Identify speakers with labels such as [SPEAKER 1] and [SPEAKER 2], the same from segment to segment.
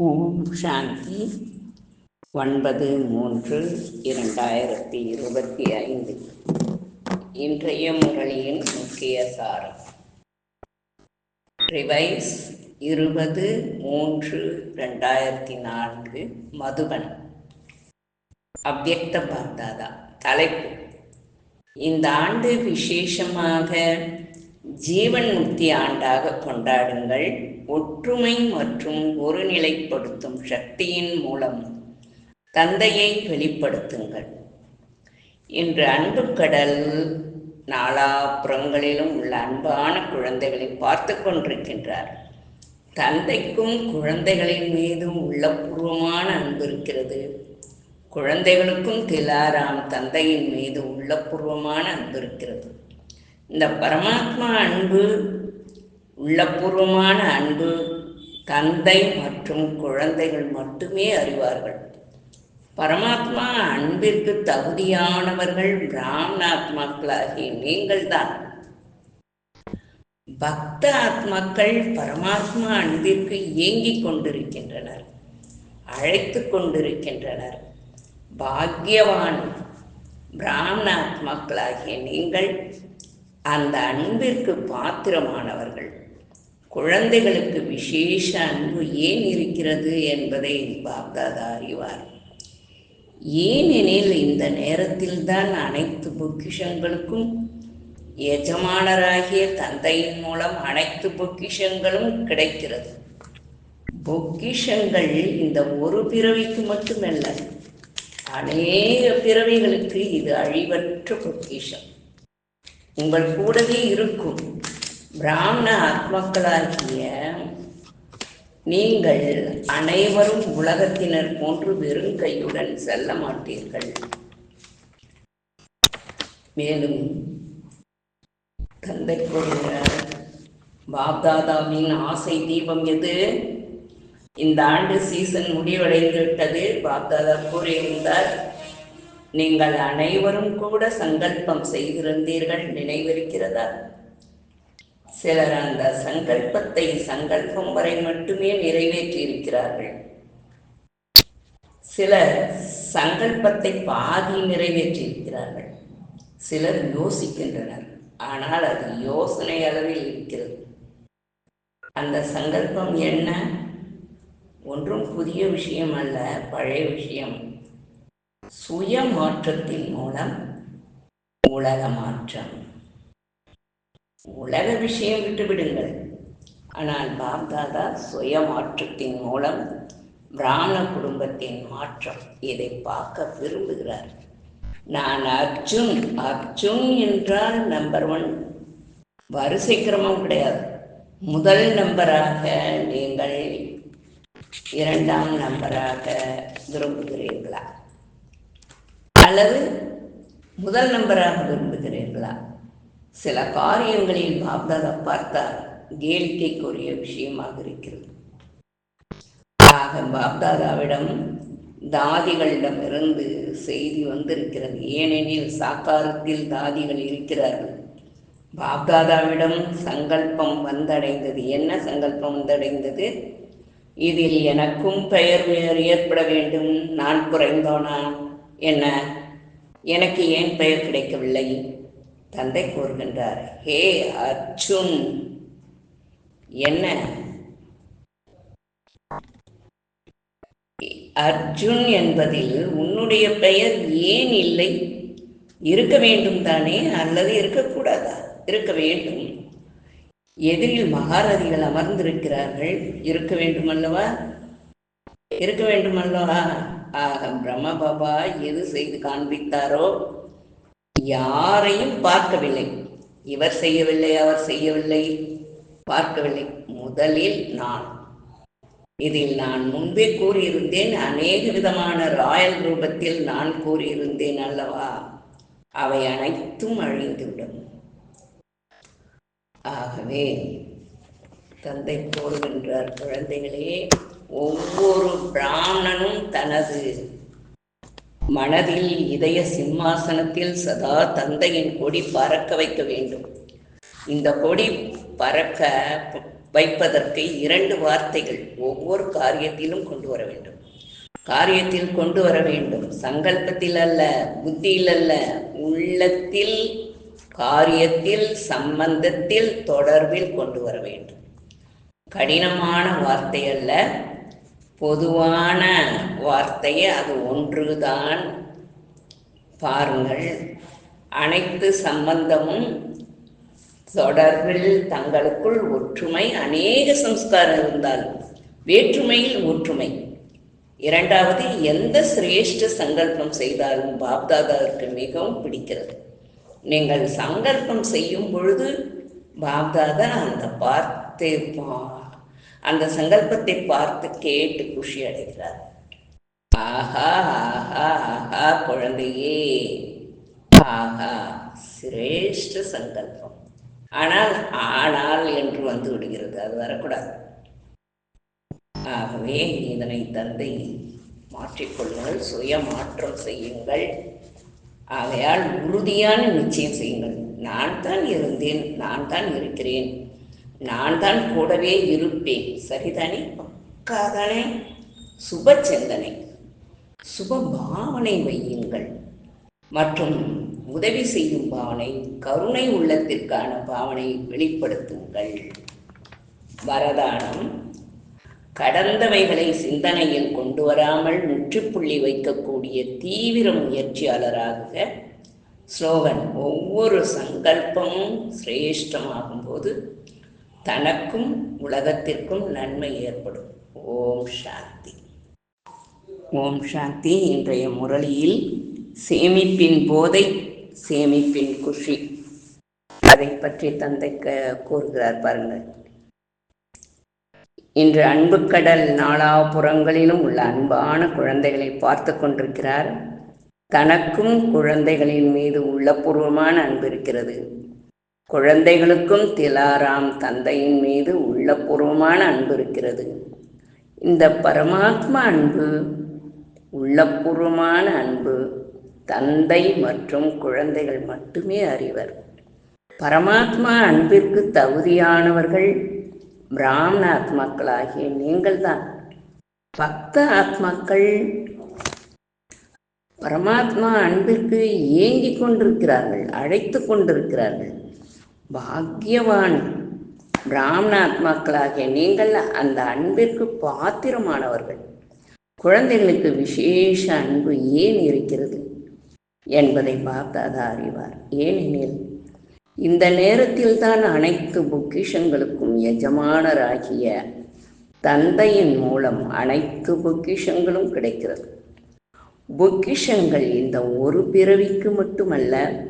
[SPEAKER 1] ஓம் சாந்தி. ஒன்பது மூன்று இரண்டாயிரத்தி இருபத்தி ஐந்து. இன்றைய முரளியின் முக்கிய சாரம். ரிவைஸ் இருபது மூன்று ரெண்டாயிரத்தி நான்கு மதுபன். அவ்வக்த பாப்தாதா தலைப்பு. இந்த ஆண்டு விசேஷமாக ஜீவன் முக்தி ஆண்டாக கொண்டாடுங்கள். ஒற்றுமை மற்றும் ஒருநிலைப்படுத்தும் சக்தியின் மூலம் தந்தையை வெளிப்படுத்துங்கள். இன்று அன்பு கடல் நாலாபுறங்களிலும் உள்ள அன்பான குழந்தைகளை பார்த்து கொண்டிருக்கின்றார். தந்தைக்கும் குழந்தைகளின் மீதும் உள்ளபூர்வமான அன்பு இருக்கிறது. குழந்தைகளுக்கும் திலாராம் தந்தையின் மீது உள்ளபூர்வமான அன்பு இருக்கிறது. இந்த பரமாத்மா அன்பு உள்ளபூர்வமான அன்பு தந்தை மற்றும் குழந்தைகள் மட்டுமே அறிவார்கள். பரமாத்மா அன்பிற்கு தகுதியானவர்கள் பிராமணாத்மாக்களாகிய நீங்கள்தான். பக்த ஆத்மாக்கள் பரமாத்மா அன்பிற்கு இயங்கிக் கொண்டிருக்கின்றனர் அழைத்து கொண்டிருக்கின்றனர். பாக்யவான் பிராமண ஆத்மாக்களாகிய நீங்கள் அந்த அன்பிற்கு பாத்திரமானவர்கள். குழந்தைகளுக்கு விசேஷ அன்பு ஏன் இருக்கிறது என்பதை பாப்தாதா அறிவார். ஏனெனில் இந்த நேரத்தில் தான் அனைத்து பொக்கிஷங்களுக்கும் எஜமானராகிய தந்தையின் மூலம் அனைத்து பொக்கிஷங்களும் கிடைக்கிறது. பொக்கிஷங்கள் இந்த ஒரு பிறவிக்கு மட்டுமல்ல அநேக பிறவிகளுக்கு இது அழிவற்ற பொக்கிஷம். உங்கள் கூடவே இருக்கும். பிராமண ஆத்மாக்களாகிய நீங்கள் அனைவரும் உலகத்தினர் போன்று வெறும் கையுடன் செல்ல மாட்டீர்கள். மேலும் தந்தை கூறுகிறார் பாப்தாதாவின் ஆசை தீபம் எது? இந்த ஆண்டு சீசன் முடிவடைந்து விட்டது பாப்தாதா கூறியிருந்தார். நீங்கள் அனைவரும் கூட சங்கல்பம் செய்திருந்தீர்கள் நினைவிருக்கிறதா? சிலர் அந்த சங்கல்பத்தை சங்கல்பம் வரை மட்டுமே நிறைவேற்றி இருக்கிறார்கள் சிலர் சங்கல்பத்தை பாதி நிறைவேற்றி இருக்கிறார்கள் சிலர் யோசிக்கின்றனர். ஆனால் அது யோசனை அளவில் இருக்கிறது. அந்த சங்கல்பம் என்ன? ஒன்றும் புதிய விஷயம் அல்ல பழைய விஷயம். சுய மாற்றத்தின் மூலம் உலக மாற்றம். உலக விஷயம் விட்டுவிடுங்கள் ஆனால் பாப்தாதா சுய மாற்றத்தின் மூலம் பிராமண குடும்பத்தின் மாற்றம் இதை பார்க்க விரும்புகிறார். நான் அர்ஜுன் அர்ஜுன் என்றால் நம்பர் ஒன் வரிசை கிரமம் கிடையாது. முதல் நம்பராக நீங்கள் இரண்டாம் நம்பராக விரும்புகிறீர்களா? அல்லது முதல் நம்பராக விரும்புகிறீர்களா? சில காரியங்களில் பாப்தாதா பார்த்தால் கேளிக்கைக்குரிய விஷயமாக இருக்கிறது. ஆக பாப்தாதாவிடம் தாதிகளிடமிருந்து செய்தி வந்திருக்கிறது. ஏனெனில் சாக்காரத்தில் தாதிகள் இருக்கிறார்கள். பாப்தாதாவிடம் சங்கல்பம் வந்தடைந்தது. என்ன சங்கல்பம் வந்தடைந்தது? இதில் எனக்கும் பெயர் ஏற்பட வேண்டும். நான் குறைந்தோனா? என்ன? எனக்கு ஏன் பெயர் கிடைக்கவில்லை? தந்தை கூறுகின்றார் ஹே அர்ஜுன் என்ன? அர்ஜுன் என்பதில் உன்னுடைய பெயர் ஏன் இல்லை? இருக்க வேண்டும் தானே அல்லது இருக்கக்கூடாதா? இருக்க வேண்டும். எதிரில் மகாரதிகள் அமர்ந்திருக்கிறார்கள் இருக்க வேண்டும் அல்லவா? இருக்க வேண்டும் அல்லவா? ஆக பிரம்ம பாபா எது செய்து காண்பித்தாரோ யாரையும் பார்க்கவில்லை. இவர் செய்யவில்லை அவர் செய்யவில்லை. பார்க்கவில்லை. முதலில் நான். இதில் நான் முன்பே கூறியிருந்தேன் அநேக விதமான ராயல் ரூபத்தில் நான் கூறியிருந்தேன் அல்லவா? அவை அனைத்தும் அழிந்துவிடும். ஆகவே தந்தை கூறுகின்றார் குழந்தைகளே ஒவ்வொரு பிராமணனும் தனது மனதில் இதய சிம்மாசனத்தில் சதா தந்தையின் கொடி பறக்க வைக்க வேண்டும். இந்த கொடி பறக்க வைப்பதற்கு இரண்டு வார்த்தைகள் ஒவ்வொரு காரியத்திலும் கொண்டு வர வேண்டும். காரியத்தில் கொண்டு வர வேண்டும். சங்கல்பத்தில் அல்ல புத்தியில் அல்ல உள்ளத்தில் காரியத்தில் சம்பந்தத்தில் தொடர்பில் கொண்டு வர வேண்டும். கடினமான வார்த்தை அல்ல பொதுவான வார்த்தை அது ஒன்றுதான். பாருங்கள் அனைத்து சம்பந்தமும் தொடர்பில் தங்களுக்குள் ஒற்றுமை அநேக சம்ஸ்காரம் இருந்தால் வேற்றுமையில் ஒற்றுமை. இரண்டாவது எந்த சிரேஷ்ட சங்கல்பம் செய்தாலும் பாப்தாதாவிற்கு மிகவும் பிடிக்கிறது. நீங்கள் சங்கல்பம் செய்யும் பொழுது பாப்தாதா அந்த வார்த்தை பா- அந்த சங்கல்பத்தை பார்த்து கேட்டு குஷி அடைகிறார். ஆஹா ஆஹா ஆஹா குழந்தையே. ஆஹா சிரேஷ்ட சங்கல்பம். ஆனால் ஆனால் என்று வந்து விடுகிறது அது வரக்கூடாது. ஆகவே இதனை தந்தை மாற்றிக்கொள்ளுங்கள் சுய மாற்றம் செய்யுங்கள். ஆகையால் உறுதியான நிச்சயம் செய்யுங்கள். நான் தான் இருந்தேன் நான் தான் இருக்கிறேன். நான் தான் கூடவே இருப்பேன். சரிதானே? பக்காதானே சுப சிந்தனை சுப பாவனை வையுங்கள். மற்றும் உதவி செய்யும் பாவனை கருணை உள்ளத்திற்கான பாவனை வெளிப்படுத்துங்கள். வரதானம். கடந்தவைகளை சிந்தனையில் கொண்டு வராமல் முற்றுப்புள்ளி வைக்கக்கூடிய தீவிர முயற்சியாளராக ஸ்லோகன் ஒவ்வொரு சங்கல்பமும் சிரேஷ்டமாகும் போது தனக்கும் உலகத்திற்கும் நன்மை ஏற்படும். ஓம் சாந்தி. ஓம் சாந்தி. இன்றைய முரளியில் சேமிப்பின் போதை சேமிப்பின் குஷி. அதை பற்றி தந்தை க- கூறுகிறார் பாருங்கள். இன்று அன்புக்கடல் நாலாபுறங்களிலும் உள்ள அன்பான குழந்தைகளை பார்த்து கொண்டிருக்கிறார். தனக்கும் குழந்தைகளின் மீது உள்ளபூர்வமான அன்பு இருக்கிறது. குழந்தைகளுக்கும் திலாராம் தந்தையின் மீது உள்ளபூர்வமான அன்பு இருக்கிறது. இந்த பரமாத்மா அன்பு உள்ளபூர்வமான அன்பு தந்தை மற்றும் குழந்தைகள் மட்டுமே அறிவர். பரமாத்மா அன்பிற்கு தகுதியானவர்கள் பிராமண ஆத்மாக்களாகிய நீங்கள்தான். பக்த ஆத்மாக்கள் பரமாத்மா அன்பிற்கு ஏங்கிக் கொண்டிருக்கிறார்கள் அழைத்து கொண்டிருக்கிறார்கள். பாக்கியவான். பிராமண ஆத்மாக்களாகிய நீங்கள் அந்த அன்பிற்கு பாத்திரமானவர்கள். குழந்தைகளுக்கு விசேஷ அன்பு ஏன் இருக்கிறது? என்பதை பாப்தாதா அறிவார். ஏனெனில் இந்த நேரத்தில் தான் அனைத்து பொக்கிஷங்களுக்கும் எஜமானராகிய தந்தையின் மூலம் அனைத்து பொக்கிஷங்களும் கிடைக்கிறது. பொக்கிஷங்கள் இந்த ஒரு பிறவிக்கு மட்டுமல்ல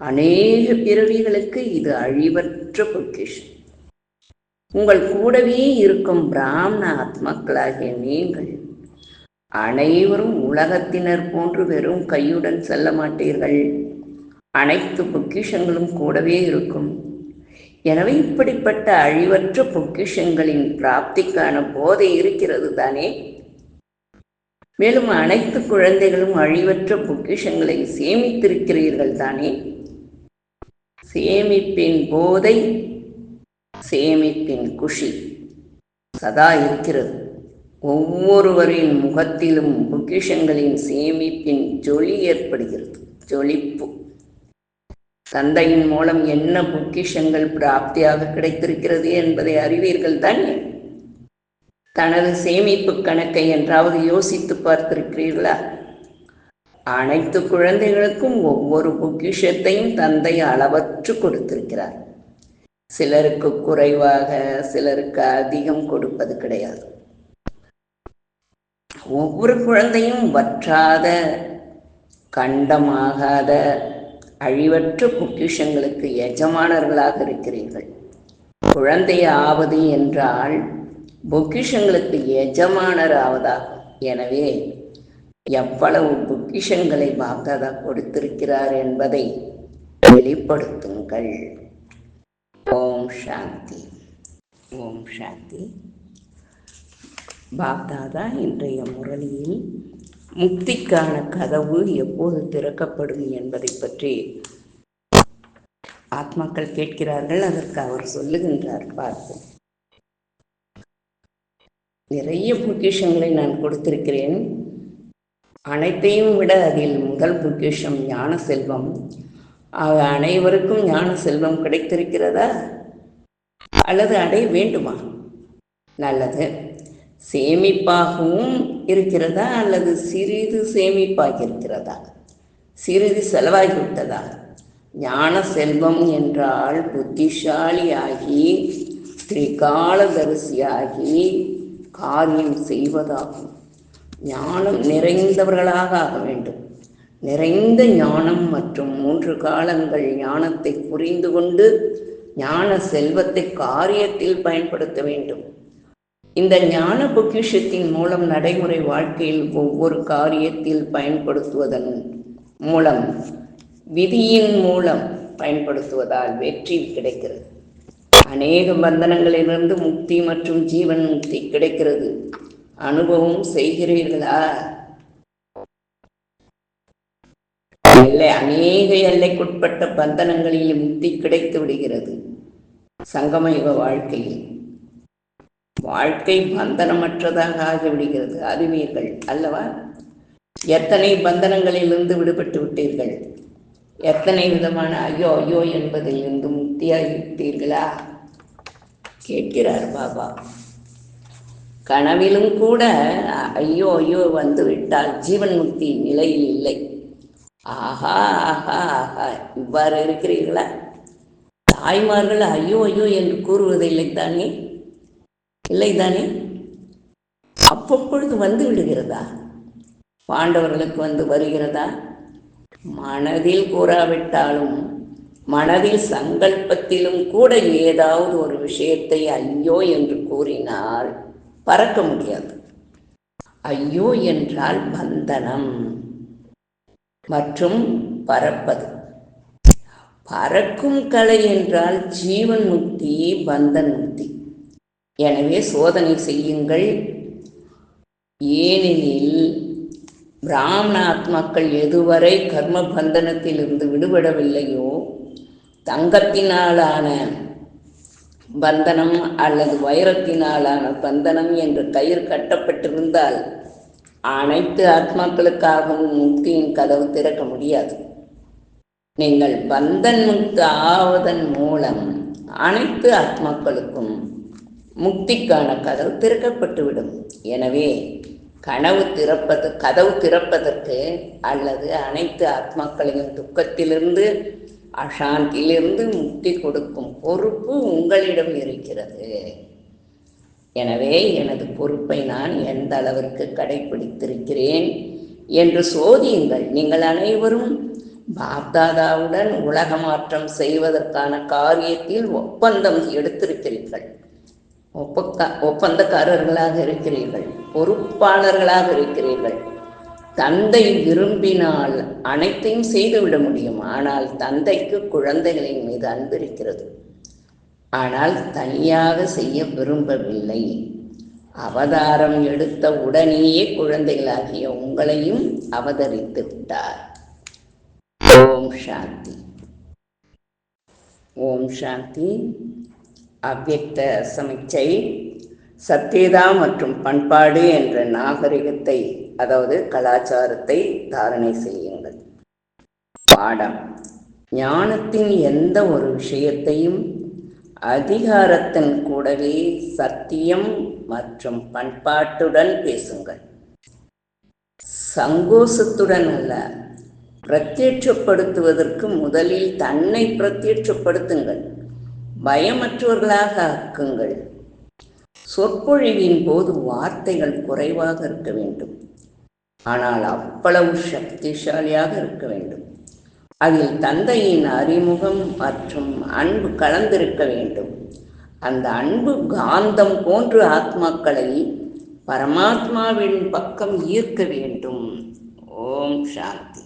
[SPEAKER 1] அநேக பிறவிகளுக்கு இது அழிவற்ற பொக்கிஷம். உங்கள் கூடவே இருக்கும் பிராமண ஆத்மாக்களாகிய நீங்கள் அனைவரும் உலகத்தினர் போன்று வெறும் கையுடன் செல்ல மாட்டீர்கள். அனைத்து பொக்கிஷங்களும் கூடவே இருக்கும். எனவே இப்படிப்பட்ட அழிவற்ற பொக்கிஷங்களின் பிராப்திக்கான போதை இருக்கிறது தானே? மேலும் அனைத்து குழந்தைகளும் அழிவற்ற பொக்கிஷங்களை சேமித்திருக்கிறீர்கள் தானே? சேமிப்பின் போதை சேமிப்பின் குஷி. சதா இருக்கிறது. ஒவ்வொருவரின் முகத்திலும் பொக்கிஷங்களின் சேமிப்பின் ஜொலி ஏற்படுகிறது. ஜொலிப்பு. தந்தையின் மூலம் என்ன பொக்கிஷங்கள் பிராப்தியாக கிடைத்திருக்கிறது என்பதை அறிவீர்கள் தானே. தனது சேமிப்பு கணக்கை என்றாவது யோசித்து பார்த்திருக்கிறீர்களா? அனைத்து குழந்தைகளுக்கும் ஒவ்வொரு பொக்கிஷத்தையும் தந்தை அளவற்று கொடுத்திருக்கிறார். சிலருக்கு குறைவாக சிலருக்கு அதிகம் கொடுப்பது கிடையாது. ஒவ்வொரு குழந்தையும் வற்றாத கண்டமாகாத அழிவற்ற பொக்கிஷங்களுக்கு எஜமானர்களாக இருக்கிறீர்கள். குழந்தை ஆவது என்றால் பொக்கிஷங்களுக்கு எஜமானர் ஆவதாகும் எனவே எவ்வளவு பொக்கிஷங்களை பாப்தாதா கொடுத்திருக்கிறார் என்பதை வெளிப்படுத்துங்கள். ஓம் சாந்தி. ஓம் சாந்தி. பாப்தாதா இன்றைய முரளியில் முக்திக்கான கதவு எப்போது திறக்கப்படும் என்பதை பற்றி ஆத்மாக்கள் கேட்கிறார்கள் அதற்கு அவர் சொல்லுகின்றார் பார்ப்போம். நிறைய பொக்கிஷங்களை நான் கொடுத்திருக்கிறேன். அனைத்தையும் விட அதில் முதல் பொக்கிஷம் ஞான செல்வம். அனைவருக்கும் ஞான செல்வம் கிடைத்திருக்கிறதா? அல்லது அடைய வேண்டுமா? நல்லது. சேமிப்பாகவும் இருக்கிறதா? அல்லது சிறிது சேமிப்பாக இருக்கிறதா சிறிது செலவாகிவிட்டதா? ஞான செல்வம் என்றால் புத்திசாலியாகி திரிகாலதரிசியாகி காரியம் செய்வதாகும். ஞானம் நிறைந்தவர்களாக ஆக வேண்டும். நிறைந்த ஞானம் மற்றும் மூன்று காலங்கள் ஞானத்தை புரிந்து கொண்டு ஞான செல்வத்தை காரியத்தில் பயன்படுத்த வேண்டும். இந்த ஞான பொக்கிஷத்தின் மூலம் நடைமுறை வாழ்க்கையில் ஒவ்வொரு காரியத்தில் பயன்படுத்துவதன் மூலம் விதியின் மூலம் பயன்படுத்துவதால் வெற்றி கிடைக்கிறது. அநேக பந்தனங்களிலிருந்து முக்தி மற்றும் ஜீவன் முக்தி கிடைக்கிறது. அனுபவம் செய்கிறீர்களா? எல்லை அநேக எல்லைக்குட்பட்ட பந்தனங்களில் முக்தி கிடைத்து விடுகிறது. சங்கமயுக வாழ்க்கையில். வாழ்க்கை பந்தனமற்றதாக ஆகிவிடுகிறது. அறிவீர்கள் அல்லவா? எத்தனை பந்தனங்களிலிருந்து விடுபட்டு விட்டீர்கள்? எத்தனை விதமான ஐயோ ஐயோ என்பதில் இருந்து முக்தியாகிவிட்டீர்களா? கேட்கிறார் பாபா. கனவிலும் கூட ஐயோ ஐயோ வந்து விட்டால் ஜீவன் முக்தி நிலையில் இல்லை ஆஹா ஆஹா ஆஹா இவ்வாறு இருக்கிறீர்களா? தாய்மார்கள் ஐயோ ஐயோ என்று கூறுவதில்லை தானே இல்லை தானே அவ்வப்பொழுது வந்து விடுகிறதா? பாண்டவர்களுக்கு வந்து வருகிறதா? மனதில் கூறாவிட்டாலும் மனதில் சங்கல்பத்திலும் கூட ஏதாவது ஒரு விஷயத்தை ஐயோ என்று கூறினால் பறக்க முடியாது. ஐயோ என்றால் பந்தனம் மற்றும் பறப்பது. பறக்கும் கலை என்றால் ஜீவன் முக்தி பந்தன் முக்தி. எனவே சோதனை செய்யுங்கள். ஏனெனில் பிராமண ஆத்மாக்கள் எதுவரை கர்ம பந்தனத்திலிருந்து விடுபடவில்லையோ தங்கத்தினாலான பந்தனம் அல்லது வைரத்தினாலான பந்தனம் என்று கயிறு கட்டப்பட்டிருந்தால் அனைத்து ஆத்மாக்களுக்காகவும் முக்தியின் கதவு திறக்க முடியாது. நீங்கள் பந்தன் முத்து ஆவதன் மூலம் அனைத்து ஆத்மாக்களுக்கும் முக்திக்கான கதவு திறக்கப்பட்டுவிடும். எனவே கனவு திறப்பது கதவு திறப்பதற்கு அல்லது அனைத்து ஆத்மாக்களையும் துக்கத்திலிருந்து அசாந்தியிலிருந்து முக்தி கொடுக்கும் பொறுப்பு உங்களிடம் இருக்கிறது. எனவே எனது பொறுப்பை நான் எந்த அளவிற்கு கடைபிடித்திருக்கிறேன் என்று சோதியுங்கள். நீங்கள் அனைவரும் பாப்தாதாவுடன் உலக மாற்றம் செய்வதற்கான காரியத்தில் ஒப்பந்தம் எடுத்திருக்கிறீர்கள். ஒப்பந்தக்காரர்களாக இருக்கிறீர்கள். பொறுப்பாளர்களாக இருக்கிறீர்கள். தந்தை விரும்பினால் அனைத்தையும் செய்துவிட முடியும். ஆனால் தந்தைக்கு குழந்தைகளின் மீது அன்பு இருக்கிறது. ஆனால் தனியாக செய்ய விரும்பவில்லை. அவதாரம் எடுத்த உடனேயே குழந்தைகளாகிய உங்களையும் அவதரித்து விட்டார். ஓம் சாந்தி. ஓம் சாந்தி. அவ்வக்த சமிச்சை சத்தியதா மற்றும் பண்பாடு என்ற நாகரிகத்தை அதாவது கலாச்சாரத்தை தாரணை செய்யுங்கள். பாடம். ஞானத்தின் எந்த ஒரு விஷயத்தையும் அதிகாரத்தின் கூடவே சத்தியம் மற்றும் பண்பாட்டுடன் பேசுங்கள். சங்கோஷத்துடன் அல்ல பிரத்யட்சப்படுத்துவதற்கு முதலில் தன்னை பிரத்யட்சப்படுத்துங்கள். பயமற்றவர்களாக ஆக்குங்கள். சொற்பொழிவின் போது வார்த்தைகள் குறைவாக இருக்க வேண்டும். ஆனால் அவ்வளவு சக்திசாலியாக இருக்க வேண்டும். அதில் தந்தையின் அறிமுகம் மற்றும் அன்பு கலந்திருக்க வேண்டும். அந்த அன்பு காந்தம் போன்று ஆத்மாக்களை பரமாத்மாவின் பக்கம் ஈர்க்க வேண்டும். ஓம் சாந்தி.